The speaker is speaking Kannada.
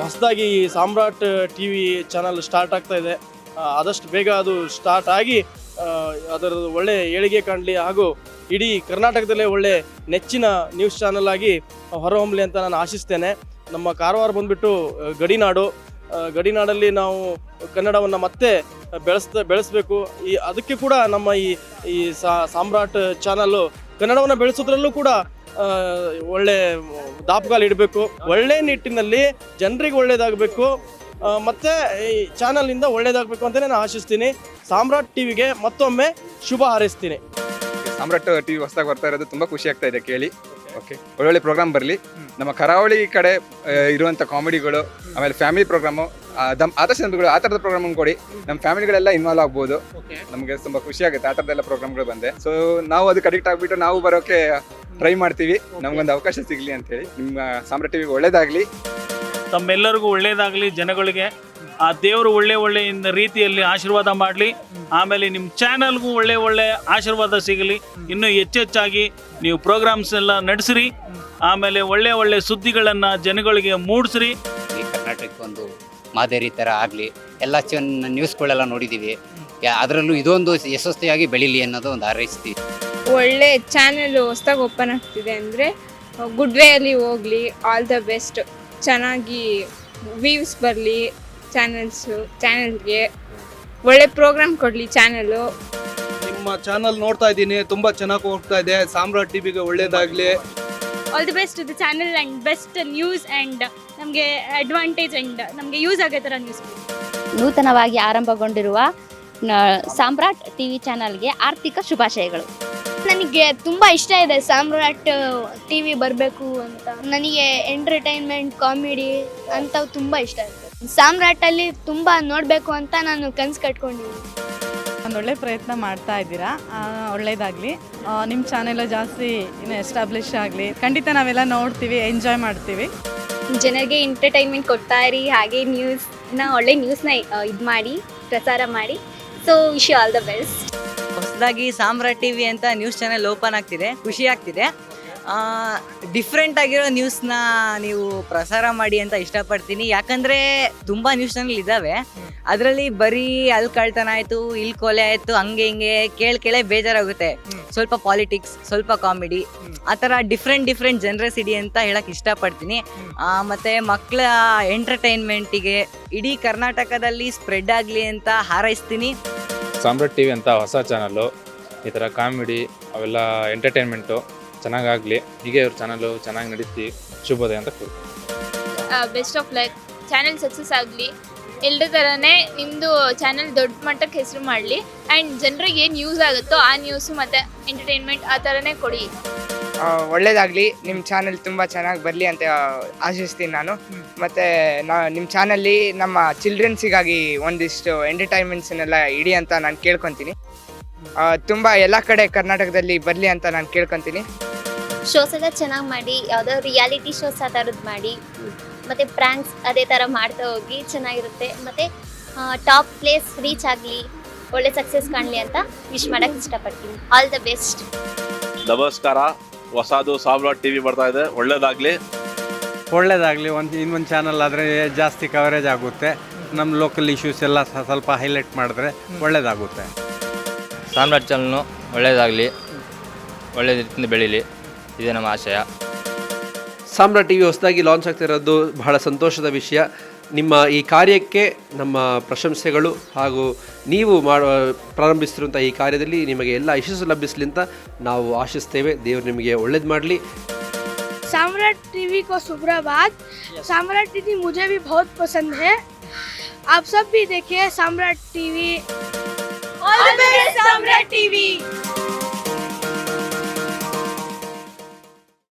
ಹೊಸದಾಗಿ Samrat T V channel start ಆಗ್ತಾ ಇದೆ. ಆದಷ್ಟು ಬೇಗ ಅದು ಸ್ಟಾರ್ಟ್ ಆಗಿ ಅದರ ಒಳ್ಳೆ ಏಳಿಗೆ ಕಾಣಲಿ ಹಾಗೂ ಇಡೀ ಕರ್ನಾಟಕದಲ್ಲೇ ಒಳ್ಳೆ ನೆಚ್ಚಿನ ನ್ಯೂಸ್ ಚಾನಲ್ ಆಗಿ ಹೊರಹೊಮ್ಮಲಿ ಅಂತ ನಾನು ಆಶಿಸ್ತೇನೆ. ನಮ್ಮ ಕಾರವಾರ ಬಂದ್ಬಿಟ್ಟು ಗಡಿನಾಡು. ಗಡಿನಾಡಲ್ಲಿ ನಾವು ಕನ್ನಡವನ್ನು ಮತ್ತೆ ಬೆಳೆಸ್ತಾ, ಬೆಳೆಸಬೇಕು. ಈ, ಅದಕ್ಕೆ ಕೂಡ ನಮ್ಮ ಈ ಈ ಸಾಮ್ರಾಟ್ ಚಾನಲ್ಲು ಕನ್ನಡವನ್ನು ಬೆಳೆಸೋದ್ರಲ್ಲೂ ಕೂಡ ಒಳ್ಳೆ ದಾಪುಗಾಲು ಇಡಬೇಕು. ಒಳ್ಳೆ ನಿಟ್ಟಿನಲ್ಲಿ ಜನರಿಗೆ ಒಳ್ಳೇದಾಗಬೇಕು. ಮತ್ತೆ ಈ ಚಾನಲ್ನಿಂದ ಒಳ್ಳೇದಾಗಬೇಕು ಅಂತ ನಾನು ಆಶಿಸ್ತೀನಿ. ಸಾಮ್ರಾಟ್ ಟಿವಿಗೆ ಮತ್ತೊಮ್ಮೆ ಶುಭ ಹಾರೈಸ್ತೀನಿ. ಸಾಮ್ರಾಟ್ ಟಿವಿ ಹೊಸದಾಗಿ ಬರ್ತಾ ಇರೋದು ತುಂಬಾ ಖುಷಿ ಆಗ್ತಾ ಇದೆ ಕೇಳಿ. ಓಕೆ ಒಳ್ಳೊಳ್ಳೆ ಪ್ರೋಗ್ರಾಮ್ ಬರಲಿ. ನಮ್ಮ ಕರಾವಳಿ ಕಡೆ ಇರುವಂಥ ಇರುವಂತ ಕಾಮಿಡಿಗಳು ಆಮೇಲೆ ಫ್ಯಾಮಿಲಿ ಪ್ರೋಗ್ರಾಮು ದಮ್ ಆದರ್ಶ ದಂಪತಿಗಳು ಆ ಥರದ ಪ್ರೋಗ್ರಾಮ್ ಕೊಡಿ. ನಮ್ಮ ಫ್ಯಾಮಿಲಿಗಳೆಲ್ಲ ಇನ್ವಾಲ್ವ್ ಆಗ್ಬೋದು. ನಮಗೆ ತುಂಬ ಖುಷಿ ಆಗುತ್ತೆ ಆ ಥರದ್ದೆಲ್ಲ ಪ್ರೋಗ್ರಾಮ್ಗಳು ಬಂದೆ ಸೊ ನಾವು ಅದಕ್ಕೆ ಅಡಿಕ್ಟ್ ಆಗಿಬಿಟ್ಟು ನಾವು ಬರೋಕ್ಕೆ ಟ್ರೈ ಮಾಡ್ತೀವಿ. ನಮಗೊಂದು ಅವಕಾಶ ಸಿಗಲಿ ಅಂತೇಳಿ ನಿಮ್ಮ ಸಾಮ್ರಾಟ್ ಟಿವಿಗೆ ಒಳ್ಳೇದಾಗಲಿ. ತಮ್ಮೆಲ್ಲರಿಗೂ ಒಳ್ಳೇದಾಗಲಿ ಜನಗಳಿಗೆ. ಆ ದೇವರು ಒಳ್ಳೆ ಒಳ್ಳೆ ರೀತಿಯಲ್ಲಿ ಆಶೀರ್ವಾದ ಮಾಡಲಿ. ಆಮೇಲೆ ನಿಮ್ಮ ಚಾನಲ್ಗೂ ಒಳ್ಳೆ ಒಳ್ಳೆ ಆಶೀರ್ವಾದ ಸಿಗಲಿ. ಇನ್ನೂ ಹೆಚ್ಚೆಚ್ಚಾಗಿ ನೀವು ಪ್ರೋಗ್ರಾಮ್ಸ್ ಎಲ್ಲ ನಡೆಸಿರಿ. ಆಮೇಲೆ ಒಳ್ಳೆ ಒಳ್ಳೆ ಸುದ್ದಿಗಳನ್ನು ಜನಗಳಿಗೆ ಮೂಡಿಸ್ರಿ. ಈ ಕರ್ನಾಟಕಕ್ಕೆ ಒಂದು ಮಾದರಿ ಥರ ಆಗಲಿ. ಎಲ್ಲ ಚೆನ್ನ ನ್ಯೂಸ್ಗಳೆಲ್ಲ ನೋಡಿದ್ದೀವಿ ಯಾ- ಅದರಲ್ಲೂ ಇದೊಂದು ಯಶಸ್ವಿಯಾಗಿ ಬೆಳೀಲಿ ಅನ್ನೋದು ಒಂದು ಹಾರೈಸ್ತೀವಿ ಒಳ್ಳೆ ಚಾನೆಲ್ ಹೊಸ್ದಾಗಿ ಓಪನ್ ಆಗ್ತಿದೆ ಅಂದರೆ ಗುಡ್ ವೇಯಲ್ಲಿ ಹೋಗಲಿ ಆಲ್ ದ ಬೆಸ್ಟ್. ಚೆನ್ನಾಗಿ ವ್ಯೂಸ್ ಬರಲಿ ಚಾನೆಲ್ಸು ಚಾನೆಲ್ಗೆ ಒಳ್ಳೆ ಪ್ರೋಗ್ರಾಮ್ ಕೊಡಲಿ ಚಾನಲ್ಲು ನಿಮ್ಮ ಚಾನಲ್ ನೋಡ್ತಾ ಇದ್ದೀನಿ ತುಂಬಾ ಚೆನ್ನಾಗಿ ಹೋಗ್ತಾ ಇದೆ. ಸಾಮ್ರಾಟ್ ಟಿವಿಗೆ ಒಳ್ಳೇದಾಗ್ಲಿ. All the best the channel and best news and ನಮಗೆ ಅಡ್ವಾಂಟೇಜ್ ಆ್ಯಂಡ್ ನಮಗೆ ಯೂಸ್ ಆಗೋ ಥರ ನ್ಯೂಸ್ ನೂತನವಾಗಿ ಆರಂಭಗೊಂಡಿರುವ ಸಾಮ್ರಾಟ್ ಸಾಮ್ರಾಟ್ ಟಿವಿ ಚಾನಲ್ಗೆ ಆರ್ಥಿಕ ಶುಭಾಶಯಗಳು. ನನಗೆ ತುಂಬ ಇಷ್ಟ ಇದೆ ಸಾಮ್ರಾಟ್ ಟಿ ವಿ ಬರಬೇಕು ಅಂತ. ನನಗೆ ಎಂಟರ್ಟೈನ್ಮೆಂಟ್ ಕಾಮಿಡಿ ಅಂಥವು ತುಂಬ ಇಷ್ಟ ಇದೆ ಸಾಮ್ರಾಟಲ್ಲಿ ತುಂಬ ನೋಡಬೇಕು ಅಂತ ನಾನು ಕನಸು ಕಟ್ಕೊಂಡಿದ್ದೀನಿ. ಒಂದು ಒಳ್ಳೆ ಪ್ರಯತ್ನ ಮಾಡ್ತಾ ಇದ್ದೀರಾ? ಒಳ್ಳೇದಾಗಲಿ. ನಿಮ್ಮ ಚಾನೆಲ್ ಜಾಸ್ತಿ ಇನ್ನು ಎಸ್ಟಾಬ್ಲಿಷ್ ಆಗಲಿ. ಖಂಡಿತ ನಾವೆಲ್ಲ ನೋಡ್ತೀವಿ ಎಂಜಾಯ್ ಮಾಡ್ತೀವಿ. ಜನರಿಗೆ ಎಂಟರ್ಟೈನ್ಮೆಂಟ್ ಕೊಡ್ತಾ ಇರಿ ಹಾಗೆ ನ್ಯೂಸ್ನ ಒಳ್ಳೆ ನ್ಯೂಸ್ನ ಇದು ಮಾಡಿ ಪ್ರಸಾರ ಮಾಡಿ. So wish you all the best ಹೊಸದಾಗಿ ಸಾಮ್ರಾಟ್ ಟಿವಿ ಅಂತ ನ್ಯೂಸ್ ಚಾನೆಲ್ ಓಪನ್ ಆಗ್ತಿದೆ ಖುಷಿ ಆಗ್ತಿದೆ. ಡಿಫ್ರೆಂಟ್ ಆಗಿರೋ ನ್ಯೂಸ್ನ ನೀವು ಪ್ರಸಾರ ಮಾಡಿ ಅಂತ ಇಷ್ಟಪಡ್ತೀನಿ. ಯಾಕಂದ್ರೆ ತುಂಬಾ ನ್ಯೂಸ್ ಚಾನಲ್ ಇದಾವೆ. ಅದರಲ್ಲಿ ಬರೀ ಅಲ್ಲಿ ಕಳ್ತನ ಆಯ್ತು ಇಲ್ಲಿ ಕೊಲೆ ಆಯ್ತು, ಹಂಗೆ ಹಿಂಗೆ ಕೇಳ್ ಕೇಳೇ ಬೇಜಾರಾಗುತ್ತೆ. ಸ್ವಲ್ಪ ಪಾಲಿಟಿಕ್ಸ್ ಸ್ವಲ್ಪ ಕಾಮಿಡಿ ಆ ಥರ ಡಿಫ್ರೆಂಟ್ ಡಿಫ್ರೆಂಟ್ ಜನರಸ್ ಇಡಿ ಅಂತ ಹೇಳಕ್ಕೆ ಇಷ್ಟಪಡ್ತೀನಿ. ಮತ್ತು ಮಕ್ಕಳ ಎಂಟರ್ಟೈನ್ಮೆಂಟಿಗೆ ಇಡೀ ಕರ್ನಾಟಕದಲ್ಲಿ ಸ್ಪ್ರೆಡ್ ಆಗಲಿ ಅಂತ ಹಾರೈಸ್ತೀನಿ. ಸಾಮ್ರಾಟ್ ಟಿವಿ ಅಂತ ಹೊಸ ಚಾನಲ್ಲು ಈ ಥರ ಕಾಮಿಡಿ ಅವೆಲ್ಲ ಎಂಟರ್ಟೈನ್ಮೆಂಟು ಚೆನ್ನಾಗಾಗಲಿ ಹೀಗೆ ಇವ್ರ ಚಾನಲ್ ಚೆನ್ನಾಗಿ ನಡೀತಿ ಶುಭೋದಯ ಅಂತ best of luck channel success ಆಗಲಿ. ಎಲ್ಲರ ಥರನೇ ನಿಮ್ಮದು ಚಾನೆಲ್ ದೊಡ್ಡ ಮಟ್ಟಕ್ಕೆ ಹೆಸರು ಮಾಡಲಿ. ಆ್ಯಂಡ್ ಜನರಿಗೆ ಏನು ಯೂಸ್ ಆಗುತ್ತೋ ಆ ನ್ಯೂಸು ಮತ್ತು ಎಂಟರ್ಟೈನ್ಮೆಂಟ್ ಆ ಥರನೇ ಕೊಡಿ. ಒಳ್ಳೇದಾಗಲಿ. ನಿಮ್ಮ ಚಾನೆಲ್ ತುಂಬ ಚೆನ್ನಾಗಿ ಬರಲಿ ಅಂತ ಆಶಿಸ್ತೀನಿ ನಾನು. ಮತ್ತು ನಾ ನಿಮ್ಮ ಚಾನಲ್ಲಿ ನಮ್ಮ ಚಿಲ್ಡ್ರನ್ಸಿಗಾಗಿ ಒಂದಿಷ್ಟು ಎಂಟರ್ಟೈನ್ಮೆಂಟ್ಸನ್ನೆಲ್ಲ ಇಡಿ ಅಂತ ನಾನು ಕೇಳ್ಕೊತೀನಿ. ತುಂಬ ಎಲ್ಲ ಕಡೆ ಕರ್ನಾಟಕದಲ್ಲಿ ಬರಲಿ ಅಂತ ನಾನು ಕೇಳ್ಕೊತೀನಿ. ಶೋಸ್ ಎಲ್ಲ ಚೆನ್ನಾಗಿ ಮಾಡಿ ಯಾವುದೋ ರಿಯಾಲಿಟಿ ಶೋಸ್ ಆ ಥರದ್ದು ಮಾಡಿ ಮತ್ತು ಪ್ರ್ಯಾಂಕ್ಸ್ ಅದೇ ಥರ ಮಾಡ್ತಾ ಹೋಗಿ ಚೆನ್ನಾಗಿರುತ್ತೆ. ಮತ್ತು ಟಾಪ್ ಪ್ಲೇಸ್ ರೀಚ್ ಆಗಲಿ ಒಳ್ಳೆ ಸಕ್ಸಸ್ ಕಾಣಲಿ ಅಂತ ವಿಶ್ ಮಾಡೋಕ್ಕೆ ಇಷ್ಟಪಡ್ತೀನಿ. ಆಲ್ ದ ಬೆಸ್ಟ್ ನಮಸ್ಕಾರ. ಹೊಸದು ಸಾಮ್ರಾಟ್ ಟಿವಿ ಬರ್ತಾ ಇದೆ. ಒಳ್ಳೇದಾಗಲಿ. ಒಳ್ಳೇದಾಗ್ಲಿ. ಒಂದು ಇನ್ನೊಂದು ಚಾನಲ್ ಆದರೆ ಜಾಸ್ತಿ ಕವರೇಜ್ ಆಗುತ್ತೆ. ನಮ್ಮ ಲೋಕಲ್ ಇಶ್ಯೂಸ್ ಎಲ್ಲ ಸ್ವಲ್ಪ ಹೈಲೈಟ್ ಮಾಡಿದ್ರೆ ಒಳ್ಳೇದಾಗುತ್ತೆ. ಸಾಮ್ರಾಟ್ ಚಾನಲ್ನು ಒಳ್ಳೇದಾಗಲಿ. ಒಳ್ಳೆ ರೀತಿಯಿಂದ ಬೆಳೀಲಿ. ಇದೇ ನಮ್ಮ ಆಶಯ ಸಾಮ್ರಾಟ್ ಟಿ ವಿ ಹೊಸದಾಗಿ ಲಾಂಚ್ ಆಗ್ತಿರೋದು ಬಹಳ ಸಂತೋಷದ ವಿಷಯ ನಿಮ್ಮ ಈ ಕಾರ್ಯಕ್ಕೆ ನಮ್ಮ ಪ್ರಶಂಸೆಗಳು ಹಾಗೂ ನೀವು ಮಾಡ ಪ್ರಾರಂಭಿಸ್ತಿರುವಂಥ ಈ ಕಾರ್ಯದಲ್ಲಿ ನಿಮಗೆ ಎಲ್ಲ ಯಶಸ್ಸು ಲಭಿಸಲಿ ಅಂತ ನಾವು ಆಶಿಸ್ತೇವೆ ದೇವರು ನಿಮಗೆ ಒಳ್ಳೇದು ಮಾಡಲಿ साम्राट टीवी को सुप्रभात साम्राट टीवी मुझे भी बहुत पसंद है आप सब भी देखिए Samrat TV all the best Samrat TV